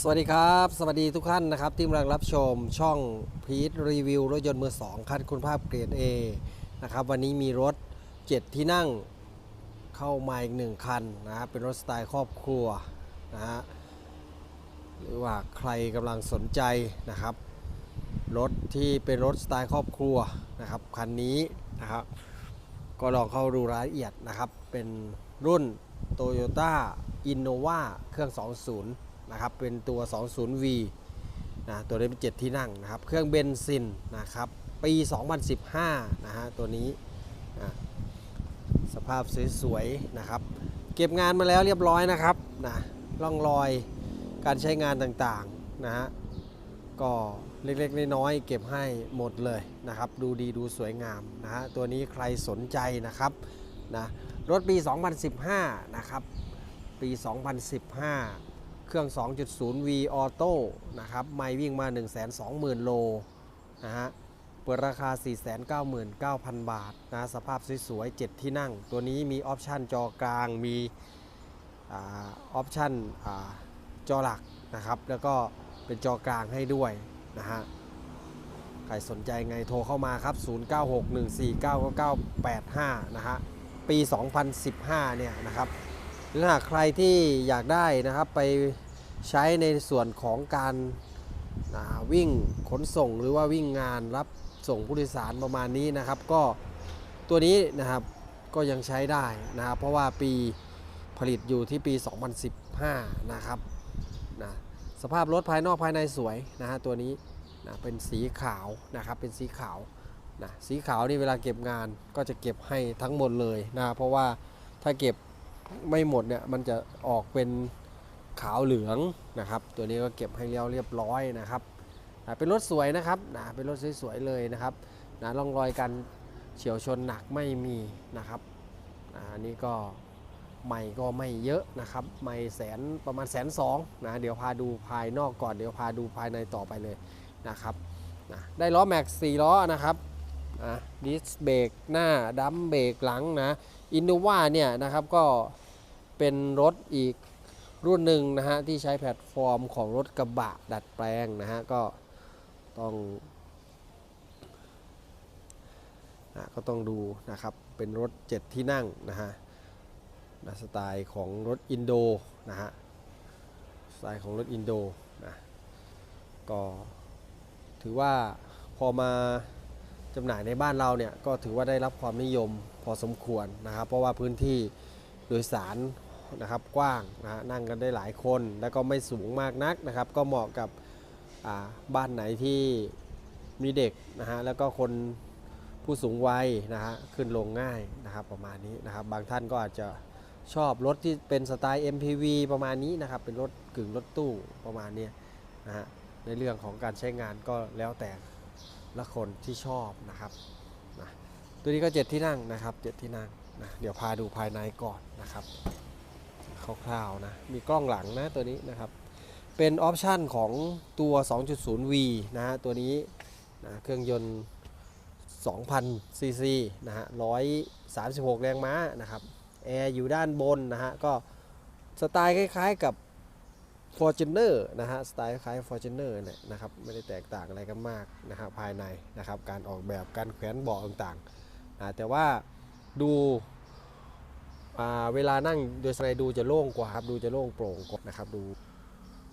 สวัสดีครับ สวัสดีทุกท่านนะครับ ที่กำลังรับชมช่องพีทรีวิวรถยนต์มือ2คันคุณภาพเกรด A นะครับ วันนี้มีรถ 7 ที่นั่งเข้ามาอีกหนึ่งคันนะฮะเป็นรถสไตล์ครอบครัวนะฮะหรือว่าใครกำลังสนใจนะครับ รถที่เป็นรถสไตล์ครอบครัวนะครับคันนี้นะครับก็ลองเข้าดูรายละเอียดนะครับ เป็นรุ่น Toyota Innova เครื่อง 20 นะครับเป็นตัว 20V นะตัวนี้เป็น 7 ที่นั่งนะครับ เครื่องเบนซินนะครับปี 2015 นะฮะตัวนี้นะสภาพสวยๆนะครับ เก็บงานมาแล้วเรียบร้อยนะครับนะร่องรอยการใช้งานต่างๆนะฮะก็เล็กๆ น้อยๆเก็บให้หมดเลยนะครับ ดูดีดูสวยงามนะฮะตัวนี้ใครสนใจนะครับนะรถปี 2015 นะครับ ปี 2015 เครื่อง 2.0V Auto นะครับไม่วิ่งมา 120,000 โลนะฮะเปิดราคา 499,000 บาทนะสภาพสวยๆ 7 ที่นั่ง ตัวนี้มีออปชันจอกลางมีออปชันจอหลักนะครับ แล้วก็เป็นจอกลางให้ด้วยนะฮะใครสนใจไงโทรเข้ามาครับ 0961499985 นะฮะ ปี 2015 เนี่ยนะครับ หรือหากใครที่อยากได้นะครับไปใช้ในส่วนของการวิ่งขนส่งหรือว่าวิ่งงานรับส่งผู้โดยสารประมาณนี้นะครับ ก็ตัวนี้นะครับก็ยังใช้ได้นะครับ เพราะว่าปีผลิตอยู่ที่ปี 2015 นะครับนะสภาพรถภายนอกภายในสวยนะฮะตัวนี้นะเป็นสีขาวนะครับเป็นสีขาวนะสีขาวนี่เวลาเก็บงานก็จะเก็บให้ทั้งหมดเลยนะเพราะว่าถ้าเก็บ ไม่หมดเนี่ยมันจะออกเป็นขาวเหลืองนะครับ ตัวนี้ก็เก็บให้เรียวเรียบร้อยนะครับนะเป็นรถสวยนะครับนะเป็นรถสวยๆเลยนะครับนะร่องรอยการเฉียวชนหนักไม่มีนะครับนะอันนี้ก็ไม่ก็ไม่เยอะนะครับไม่แสนประมาณแสนสองนะเดี๋ยวพาดูภายนอกก่อนเดี๋ยวพาดูภายในต่อไปเลยนะครับนะได้ล้อแม็กซ์4ล้อนะครับ นะดิสเบรกหน้าดัมเบรกหลังนะอินโนวาเนี่ยนะครับก็เป็นรถอีกรุ่นหนึ่งนะฮะที่ใช้แพลตฟอร์มของรถกระบะดัดแปลงนะฮะก็ต้องนะก็ต้องดูนะครับเป็นรถ 7 ที่นั่งนะฮะนะสไตล์ของรถอินโดนะฮะสไตล์ของรถอินโดนะก็ถือว่าพอมา จำหน่ายในบ้านเราเนี่ยก็ถือว่าได้รับความนิยมพอสมควรนะครับ เพราะว่าพื้นที่โดยสารนะครับกว้างนะฮะนั่งกันได้หลายคนแล้วก็ไม่สูงมากนักนะครับ ก็เหมาะกับอ่าบ้านไหนที่มีเด็กนะฮะแล้วก็คนผู้สูงวัยนะฮะขึ้นลงง่ายนะครับประมาณนี้นะครับ บางท่านก็อาจจะชอบรถที่เป็นสไตล์ MPV ประมาณนี้นะครับ เป็นรถกึ่งรถตู้ประมาณนี้นะฮะในเรื่องของการใช้งานก็แล้วแต่ และคนที่ชอบนะครับนะตัวนี้ก็เจ็ดที่นั่งนะครับเจ็ดที่นั่งนะเดี๋ยวพาดูภายในก่อนนะครับคร่าวๆนะมีกล้องหลังนะตัวนี้นะครับเป็นออปชันของตัว 2.0V นะฮะตัวนี้นะเครื่องยนต์ 2,000 ซีซีนะฮะ 136 แรงม้านะครับ แอร์อยู่ด้านบนนะฮะ ก็สไตล์คล้ายๆกับ Fortuner นะฮะสไตล์คล้ายๆ Fortuner เนี่ยนะครับไม่ได้แตกต่างอะไรกันมากนะครับภายในนะครับการออกแบบการแขวนเบาะต่างๆนะแต่ว่าดูาเวลานั่งโดยสไลด์ดูจะโล่งกว่าครับดูจะโล่งโปร่งกว่านะครับดู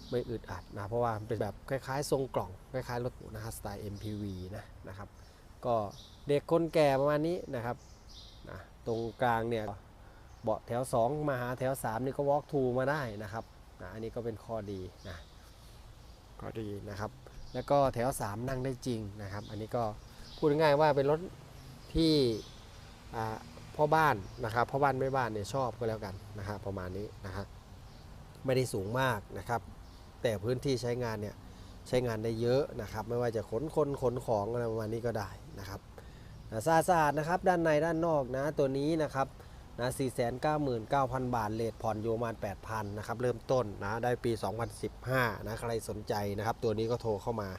ไม่อึดอัดนะเพราะว่าเป็นแบบคล้ายๆ ทรงกล่องคล้ายๆรถนะฮะสไตล์ MPV นะนะครับก็เด็กคนแก่ประมาณนี้นะครับนะตรงกลางเนี่ยเบาะแถว 2 มาหาแถว 3 นี่ก็ walk to มาได้นะครับ นะอันนี้ก็เป็นข้อดีนะข้อดีนะครับ แล้วก็แถว 3 นั่งได้จริงนะครับ อันนี้ก็พูดง่ายๆว่าเป็นรถที่อ่าพ่อบ้านนะครับพ่อบ้านแม่บ้านเนี่ยชอบก็แล้วกันนะครับประมาณนี้นะครับไม่ได้สูงมากนะครับ แต่พื้นที่ใช้งานเนี่ยใช้งานได้เยอะนะครับ ไม่ว่าจะขนคนขนของอะไรประมาณนี้ก็ได้นะครับสะอาดๆนะครับด้านในด้านนอกนะตัวนี้นะครับ นะ 499,000 บาท เลทผ่อนอยู่ประมาณ8,000 นะครับ เริ่มต้นนะ ได้ปี 2015 นะ ใครสนใจนะครับ ตัวนี้ก็โทรเข้ามา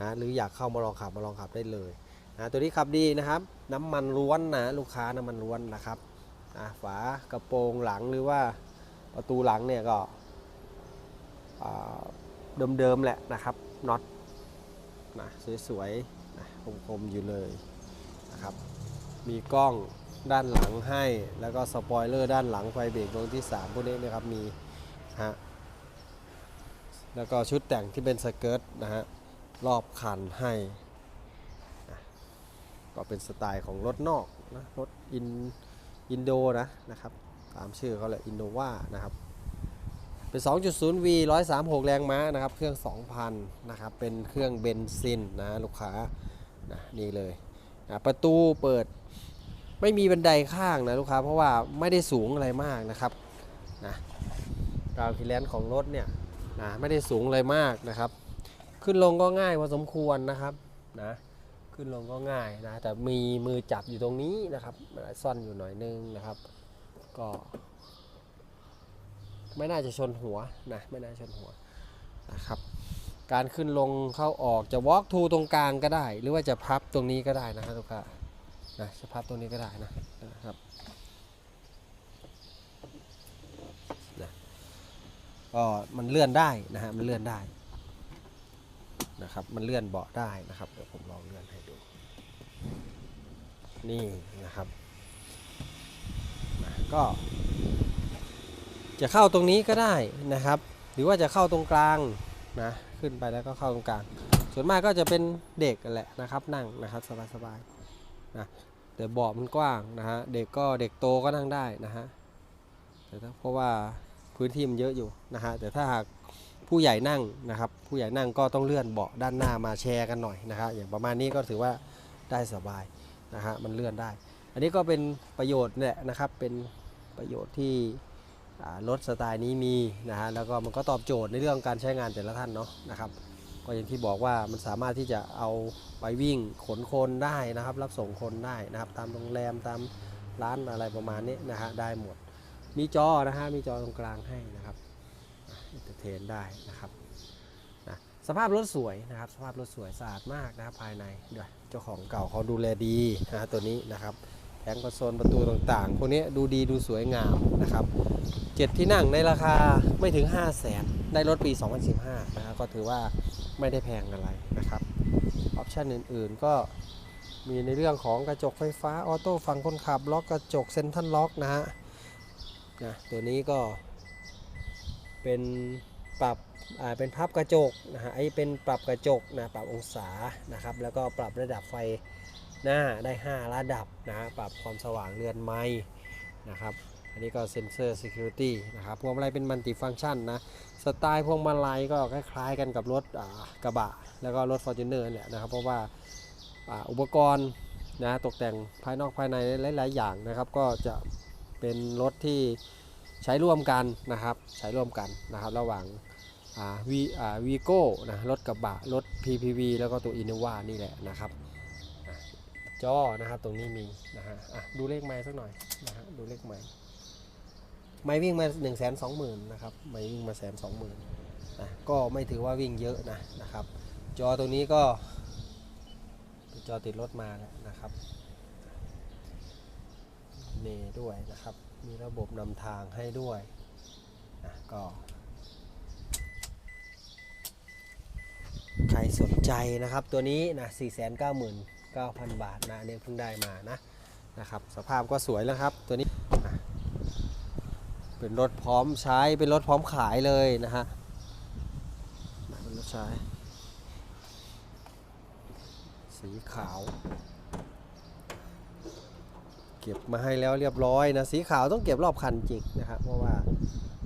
นะ หรืออยากเข้ามาลองขับมาลองขับได้เลยนะตัวนี้ขับดีนะครับ น้ำมันล้วนนะ ลูกค้าน้ำมันล้วนนะครับนะฝากระโปรงหลังหรือว่าประตูหลังเนี่ยก็เดิมๆแหละนะครับ น็อตนะสวยๆนะคมๆอยู่เลยนะครับ มีกล้อง ด้านหลังให้ แล้วก็สปอยเลอร์ด้านหลังไฟเบรกดวงที่ 3 พวกนี้นะครับมีฮะแล้วก็ชุดแต่งที่เป็นสเกิร์ตนะฮะรอบคันให้ ก็เป็นสไตล์ของรถนอกนะรถอินอินโดนะนะครับตามชื่อเขาแหละอินโนวานะครับเป็น 2.0V 136 แรงม้านะครับ เครื่อง 2,000 นะครับ เป็นเครื่องเบนซินนะลูกค้านะนี่เลยนะประตูเปิด ไม่มีบันไดข้างนะลูกค้าเพราะว่าไม่ได้สูงอะไรมากนะครับนะกราวคิเลนของรถเนี่ยนะไม่ได้สูงอะไรมากนะครับ ขึ้นลงก็ง่ายพอสมควรนะครับนะขึ้นลงก็ง่ายนะแต่มีมือจับอยู่ตรงนี้นะครับซ่อนอยู่หน่อยนึงนะครับ ก็ไม่น่าจะชนหัวนะไม่น่าชนหัวนะครับการขึ้นลงเข้าออกจะ walk to ตรงกลางก็ได้ หรือว่าจะพับตรงนี้ก็ได้นะฮะลูกค้านะจะพับตรงนี้ก็ได้นะนะครับนะก็มันเลื่อนได้นะฮะมันเลื่อนได้นะครับมันเลื่อนเบาะได้นะครับเดี๋ยวผมลองเลื่อนให้ดูนี่นะครับนะก็ จะเข้าตรงนี้ก็ได้นะครับ หรือว่าจะเข้าตรงกลางนะขึ้นไปแล้วก็เข้าตรงกลาง ส่วนมากก็จะเป็นเด็กกันแหละนะครับ นั่งนะครับสบายๆ นะแต่เบาะมันกว้างนะฮะเด็กก็เด็กโตก็นั่งได้นะฮะแต่ถ้าเพราะว่าพื้นที่มันเยอะอยู่นะฮะแต่ถ้าหากผู้ใหญ่นั่งนะครับ ผู้ใหญ่นั่งก็ต้องเลื่อนเบาะด้านหน้ามาแชร์กันหน่อยนะครับอย่างประมาณนี้ก็ถือว่าได้สบายนะฮะมันเลื่อนได้ อันนี้ก็เป็นประโยชน์แหละนะครับเป็นประโยชน์ที่รถสไตล์นี้มีนะฮะแล้วก็มันก็ตอบโจทย์ในเรื่องการใช้งานแต่ละท่านเนาะนะครับ ก็อย่างที่บอกว่ามันสามารถที่จะเอาไปวิ่งขนคนได้นะครับ รับส่งคนได้นะครับ ตามโรงแรมตามร้านอะไรประมาณนี้นะฮะได้หมด มีจอนะฮะมีจอตรงกลางให้นะครับอินเตอร์เทนได้นะครับนะสภาพรถสวยนะครับ สภาพรถสวยสะอาดมากนะครับภายในด้วยเจ้าของเก่าเขาดูแลดีนะฮะตัวนี้นะครับ ผงคอนโซลประตูต่างๆพวกนี้ดูดีดูสวยงามนะครับเจ็ดที่นั่งในราคาไม่ถึง 5 0 0แสนได้รถปี 2015 นะครับก็ถือว่าไม่ได้แพงอะไรนะครับออปชันอื่นๆก็มีในเรื่องของกระจกไฟฟ้าออโต้ฝั่งคนขับ ล็อกกระจกเซ็นทรัลล็อกนะฮะนะตัวนี้ก็เป็นปรับเป็นพับกระจกนะฮะไอ้เป็นปรับกระจกนะปรับองศานะครับ แล้วก็ปรับระดับไฟ หน้าได้ 5 ระดับนะปรับความสว่างเรือนไม้นะครับ อันนี้ก็เซ็นเซอร์ Security นะครับพวงมาลัยเป็นมัลติฟัง c t ชันนะ สไตล์พวงมาลัยก็คล้ายๆกันกับรถกระบะ แล้วก็รถ Fortuner เนี่ยนะครับ เพราะว่าอุปกรณ์นะตกแต่งภายนอกภายในหลาย ๆ อย่างนะครับ ก็จะเป็นรถที่ใช้ร่วมกันนะครับใช้ร่วมกันนะครับระหว่างวีวีโก้นะรถกระบะรถ PPV แล้วก็ตัว Innova นี่แหละนะครับ จอนะครับ ตรงนี้มีนะฮะอะดูเลขไม้สักหน่อยนะฮะดูเลขไม้ไม่วิ่งมา1นึ่งแสนสองหมื่นนะครับไม่วิ่งมาแสนสองหมื่นนะก็ไม่ถือว่าวิ่งเยอะนะนะครับ จอตัวนี้ก็ จอติดรถมาแล้วนะครับเนด้วยนะครับ มีระบบนำทางให้ด้วยนะก็ใครสนใจนะครับตัวนี้นะ4 9 9 0 0 0 9,000 บาทนะอันนี้เพิ่งได้มานะนะครับสภาพก็สวยแล้วครับตัวนี้เป็นรถพร้อมใช้เป็นรถพร้อมขายเลยนะฮะเป็นรถใช้ สีขาว เก็บมาให้แล้วเรียบร้อยนะสีขาวต้องเก็บรอบคันจริงนะครับเพราะว่า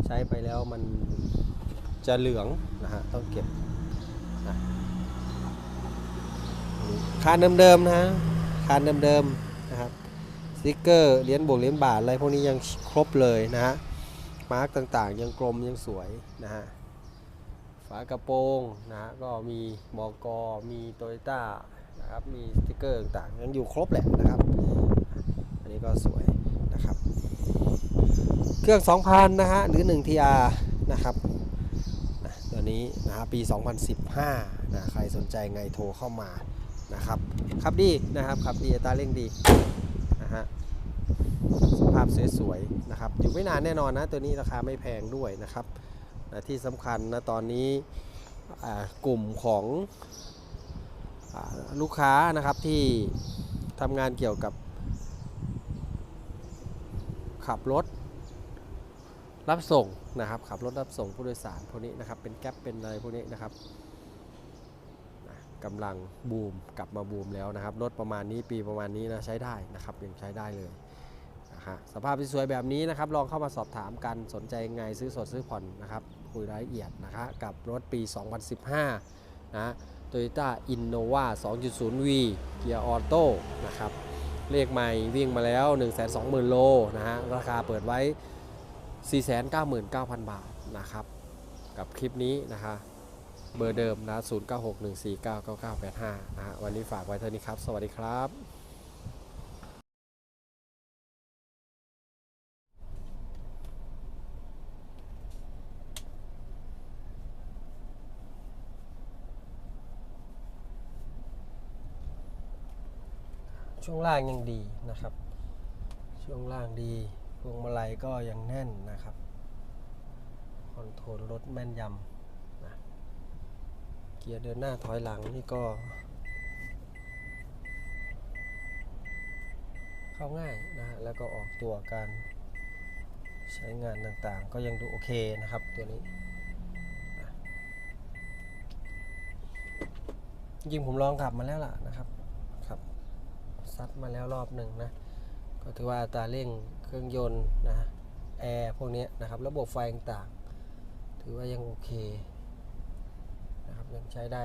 ใช้ไปแล้วมันจะเหลืองนะฮะต้องเก็บนะ คานเดิมๆนะฮะคานเดิมๆนะครับสติกเกอร์เหรียญบวกเหรียญบาทอะไรพวกนี้ยังครบเลยนะฮะมาร์กต่างๆ ยังกลมยังสวยนะฮะฝากระโปรงนะฮะก็มีมอกอมีโตโยต้านะครับมีสติกเกอร์ต่างๆยังอยู่ครบแหละนะครับ อันนี้ก็สวยนะครับ เครื่อง 2,000 นะฮะหรือ 1 TR นะครับตัวนี้นะฮะปี 2015นะใครสนใจไงโทรเข้ามา นะครับขับดีนะครับขับดีอัตราเร่งดีนะฮะสภาพสวยๆนะครับอยู่ไม่นานแน่นอนนะตัวนี้ราคาไม่แพงด้วยนะครับนะที่สำคัญนะตอนนี้กลุ่มของอลูกค้านะครับที่ทำงานเกี่ยวกับ ขับรถรับส่งนะครับขับรถรับส่งผู้โดยสารพวกนี้นะครับเป็นแก๊ปเป็นอะไรพวกนี้นะครับ กำลังบูมกลับมาบูมแล้วนะครับรถประมาณนี้ปีประมาณนี้นะใช้ได้นะครับยังใช้ได้เลยนะฮะสภาพสวยแบบนี้นะครับลองเข้ามาสอบถามกันสนใจยังไงซื้อสดซื้อผ่อนนะครับคุยรายละเอียดนะครับกับรถปี 2015 นะโตโยต้าอินโนวา 2.0V เกียร์ออโต้นะครับเลขใหม่วิ่งมาแล้ว 120,000 โลนะฮะราคาเปิดไว้ 499,000 บาทนะครับ กับคลิปนี้นะคะ เบอร์เดิมนะ0961499985นะฮะวันนี้ฝากไว้เท่านี้ครับ สวัสดีครับช่วงล่างยังดีนะครับ ช่วงล่างดีพวงมาลัยก็ยังแน่นนะครับ คอนโทรลรถแม่นยำ เกียร์เดินหน้าถอยหลังนี่ก็ เข้าง่ายนะฮะแล้วก็ออกตัวการใช้งานต่างๆ ก็ยังดูโอเคนะครับตัวนี้นะจริงผมลองขับมาแล้วล่ะนะครับขับซัดมาแล้วรอบหนึ่งนะก็ถือว่าตาเร่งเครื่องยนต์นะแอร์พวกเนี้ยนะครับ ระบบไฟต่างๆ ถือว่ายังโอเค นะครับยังใช้ได้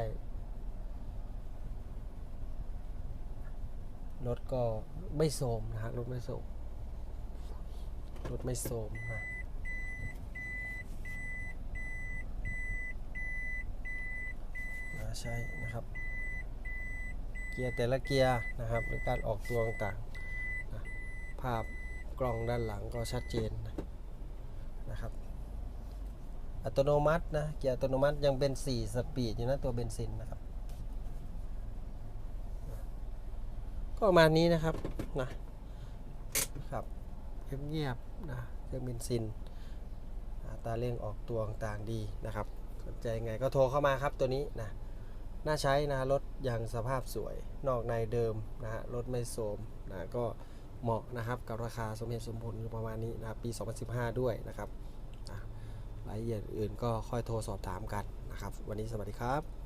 รถก็ไม่โทรมนะฮะรถไม่โทรมรถไม่โทรมนะใช่นะครับ เกียร์แต่ละเกียร์นะครับหรือการออกตัวต่างๆภาพกล้องด้านหลังก็ชัดเจนนะนะครับ อัตโนมัตินะเกียร์อัตโนมัติยังเป็น 4 สปีดอยู่นะตัวเบนซินนะครับ ก็ประมาณนี้นะครับนะครับเงียบๆนะเครื่องเบนซินอัตราเร่งออกตัวต่างๆดีนะครับสนใจยังไงก็โทรเข้ามาครับตัวนี้นะน่าใช้นะรถยังสภาพสวยนอกในเดิมนะฮะรถไม่โทรมนะก็เหมาะนะครับกับราคาสมเหตุสมผลประมาณนี้นะครับปี 2015 ด้วยนะครับ รายละเอียดอื่นก็ค่อยโทรสอบถามกันนะครับ วันนี้สวัสดีครับ